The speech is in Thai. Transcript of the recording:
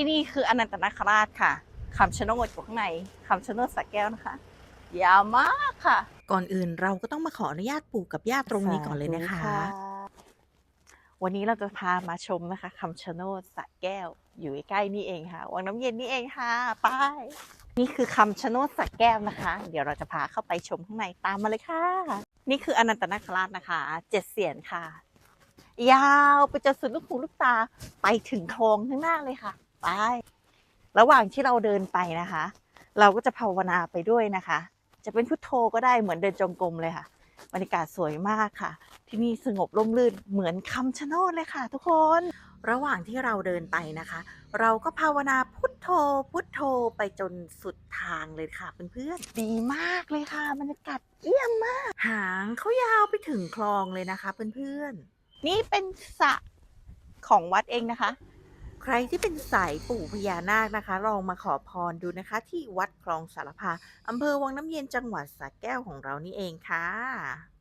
ที่นี่คืออนันตนาคราชค่ะคำชะโนดอยู่ข้างในคำชะโนดสระแก้วนะคะ ยาวมากค่ะ ก่อนอื่นเราก็ต้องมาขออนุญาตปู่กับย่าตรงนี้ก่อนเลยนะคะสาธุวันนี้เราจะพามาชมนะคะคำชะโนดสระแก้ว อยู่ใกล้ๆนี่เองค่ะ วังน้ำเย็นนี่เองค่ะ ไป้ายนี่คือคำชะโนดสระแก้วนะคะ เดี๋ยวเราจะพาเข้าไปชมข้างในตามมาเลยค่ะ นี่คืออนันตนาคราชนะคะ เจ็ดเสียนค่ะ ยาวไปจนสุดลูกหูลูกตาไปถึงโครงข้างหน้าเลยค่ะ ไป ระหว่างที่เราเดินไปนะคะ เราก็จะภาวนาไปด้วยนะคะ จะเป็นพุทโธก็ได้เหมือนเดินจงกรมเลยค่ะ บรรยากาศสวยมากค่ะ ที่นี่สงบร่มรื่นเหมือนคำชะโนดเลยค่ะ ทุกคน ระหว่างที่เราเดินไปนะคะ เราก็ภาวนาพุทโธ พุทโธไปจนสุดทางเลยค่ะเพื่อนๆ ดีมากเลยค่ะบรรยากาศเยี่ยมมาก หางเขายาวไปถึงคลองเลยนะคะเพื่อนๆ นี่เป็นสระของวัดเองนะคะ ใครที่เป็นสายปู่พญานาคนะคะ ลองมาขอพรดูนะคะ ที่วัดคลองสารพาอำเภอวังน้ำเย็นจังหวัดสระแก้วของเรานี่เองค่ะ